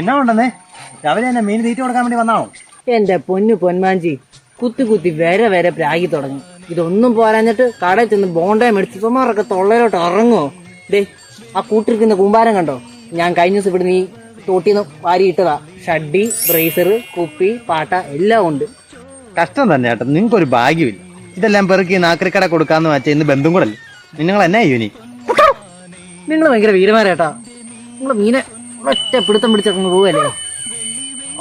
എന്നാ ഉണ്ടെന്നേ? രാവിലെ എന്നെ മീൻ തീറ്റ കൊടുക്കാൻ വേണ്ടി വന്നാണോ? എന്റെ പൊന്നു പൊന്മാഞ്ചി കുത്തി കുത്തി വരെ വരെ പ്രാഗി തുടങ്ങി. ഇതൊന്നും പോരാഞ്ഞിട്ട് കടയിൽ ചെന്ന് ബോണ്ടേ മേടിച്ച് ഇപ്പമാരൊക്കെ തൊള്ളയിലോട്ട് ഇറങ്ങോ ദേ ആ കൂട്ടിരിക്കുന്ന കൂമ്പാരം കണ്ടോ? ഞാൻ കഴിഞ്ഞ ദിവസം ഇവിടെ നീ തോട്ടിന്ന് വാരി ഇട്ടതാ. ഷഡ്ഡി ബ്രേസർ കുപ്പി പാട്ട എല്ലാം ഉണ്ട്. കഷ്ടം തന്നെ ചേട്ടൻ നിങ്ങൾക്കൊരു ഭാഗ്യമില്ല. ഇതെല്ലാം പെറുക്കി നാക്കറിക്കട കൊടുക്കാന്ന് വെച്ചാൽ ഇന്ന് ബന്ധം കൂടെ അല്ലേ? നിങ്ങൾ എന്നെ യൂനി നിങ്ങൾ ഭയങ്കര വീരമാരേട്ടാ നിങ്ങൾ മീനെ ഒറ്റ പിടുത്തം പിടിച്ചങ്ങ് പോവല്ലേ?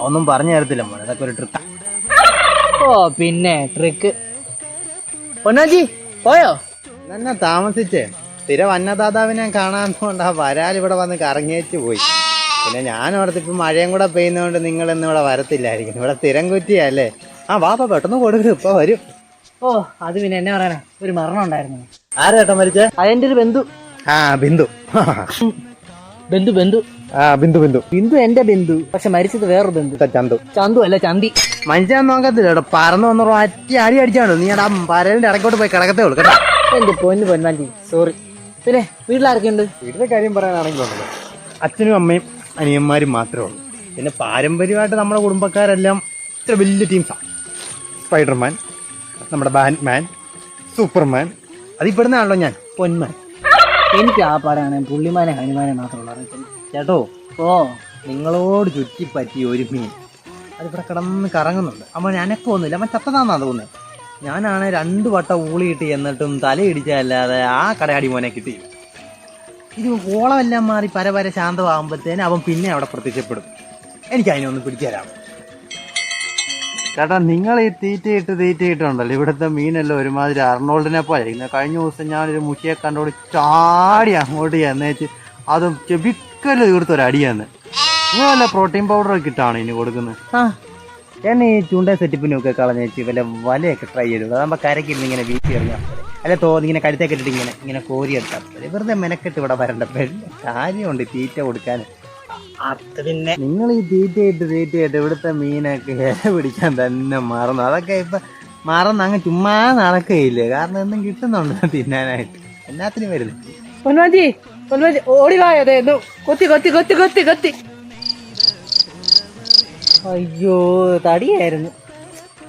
ഒന്നും പറഞ്ഞു തരത്തില്ല മോനെ. അതൊക്കെ ഒരു ട്രിക്ക് ഓ പിന്നെ ട്രിക്ക് പൊന്നാജി പോയോ? എന്നെ താമസിച്ചേ. സ്ഥിരം അന്നദാതാവിനെ കാണാൻ കൊണ്ട് ആ വരാൽ ഇവിടെ വന്ന് കറങ്ങിയേച്ച് പോയി. പിന്നെ ഞാൻ ഓർത്ത് ഇപ്പൊ മഴയും കൂടെ പെയ്യുന്നതുകൊണ്ട് നിങ്ങൾ ഇന്ന് ഇവിടെ വരത്തില്ലായിരിക്കും ഇവിടെ സ്ഥിരം കുറ്റിയല്ലേ ആ വാപ്പ പെട്ടെന്ന് കൊടുക്കും. ഇപ്പൊ വരും. ഓ അത് പിന്നെ എന്നെ പറയാനാ. ഒരു മരണം ഉണ്ടായിരുന്നു. ആരേട്ടൻ മരിച്ചേ? അതെന്റെ ഒരു ബന്ധു. ആ ബിന്ദു. ബന്ധു ബന്ധു. ആ ബിന്ദു ബിന്ദു. ബിന്ദു എന്റെ ബിന്ദു. പക്ഷെ മരിച്ചത് വേറൊരു ബന്ധു. ചന്തു. ചന്തു അല്ല ചന്തി. മനുഷ്യൻ നോക്കത്തില്ല കേട്ടോ. പറന്ന് വന്നു അറ്റി അടി അടിച്ചാണ്? നീ ആ പരലിന്റെ ഇടക്കോട്ട് പോയി കിടക്കത്തേ ഉള്ളു കേട്ടോ. എന്റെ പൊന്നു പൊന്നാണ്ടി സോറി പിന്നെ വീട്ടിലാരൊക്കെയുണ്ട്? വീട്ടിലെ കാര്യം പറയാനാണെങ്കിൽ അച്ഛനും അമ്മയും അനിയന്മാരും മാത്രമേ ഉള്ളൂ. പിന്നെ പാരമ്പര്യമായിട്ട് നമ്മുടെ കുടുംബക്കാരെല്ലാം ഇത്ര വലിയ ടീംസാണ് സ്പൈഡർമാൻ നമ്മുടെ ബാറ്റ്മാൻ സൂപ്പർമാൻ. അതിപ്പെടുന്നാണല്ലോ ഞാൻ പൊന്മാൻ. എനിക്ക് ആ പാടാണ് പുള്ളിമാനെ ഹനുമാനെ മാത്രമുള്ള ചേട്ടോ ഓ നിങ്ങളോട് ചുറ്റിപ്പറ്റിയ ഒരു മീൻ. അതിവിടെ കിടന്ന് കറങ്ങുന്നുണ്ട്. അവൻ അനക്കൊന്നുമില്ല അവൻ ചത്തതാന്നാ തോന്നുന്നത് ഞാനാണ് രണ്ട് വട്ടം ഊളിയിട്ട് എന്നിട്ടും തലയിടിച്ചല്ലാതെ ആ കടയാടി മോനെ കിട്ടി. ഇത് ഓളമെല്ലാം മാറി പരപര ശാന്തമാകുമ്പോഴത്തേന് അവൻ പിന്നെ അവിടെ പ്രത്യക്ഷപ്പെടും. എനിക്ക് പിടിച്ചു പിടിക്കാനാവും ചേട്ടാ നിങ്ങൾ ഈ തീറ്റയിട്ട് തീറ്റയിട്ടുണ്ടല്ലോ ഇവിടുത്തെ മീനെല്ലാം ഒരുമാതിരി അർണോൾഡിനെ പോലെ. ഇന്ന് കഴിഞ്ഞ ദിവസം ഞാനൊരു മുഷിയെ കണ്ടോട് ചാടി അങ്ങോട്ട് എന്നേച്ച് അതും ചെബിക്കൽ തീർത്തൊരു അടിയാന്ന്. നിങ്ങൾ വല്ല പ്രോട്ടീൻ ഒക്കെ ഇട്ടാണ് ഇനി കൊടുക്കുന്നത് ആ ഞാൻ ഈ ചൂണ്ട ഒക്കെ കളഞ്ഞേച്ച് വല്ല വലയൊക്കെ ട്രൈ ചെയ്തു അതാകുമ്പോൾ കരക്കിരുന്ന് ഇങ്ങനെ വീട്ടി എറിഞ്ഞാൽ അല്ലെ തോന്നി ഇങ്ങനെ കഴുത്തേക്കിട്ടിട്ട് ഇങ്ങനെ ഇങ്ങനെ കോരി എടുത്താൽ പോലെ വെറുതെ മെനക്കെട്ട് ഇവിടെ വരണ്ട കാര്യമുണ്ട് തീറ്റ കൊടുക്കാൻ അത് പിന്നെ നിങ്ങൾ ഈ തീറ്റയിട്ട് തീറ്റയിട്ട് ഇവിടുത്തെ മീനൊക്കെ ഇല പിടിക്കാൻ തന്നെ മറന്നു. അതൊക്കെ ഇപ്പൊ മറന്ന് അങ്ങ് ചുമ്മാ നടക്കുകയില്ലേ. കാരണം ഒന്നും കിട്ടുന്നുണ്ട് തിന്നാനായിട്ട്. എന്നാത്തിനും വരുന്നു പൊന്മാജി പൊന്മാജി ഓടി ദേ, ദോ, കൊത്തി കൊത്തി കൊത്തി കൊത്തി കൊത്തി. അയ്യോ തടിയായിരുന്നു.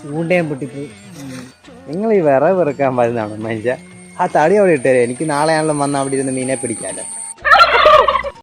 ചൂണ്ടയും പൊട്ടിപ്പോയി. നിങ്ങൾ ഈ വിറവ് വെറുക്കാൻ വരുന്നതാണ് മനുഷ്യ? ആ തടി അവിടെ ഇട്ടേ എനിക്ക് നാളെയാണല്ലോ വന്ന് അവിടെ ഇരുന്ന് മീനെ പിടിക്കാമല്ലോ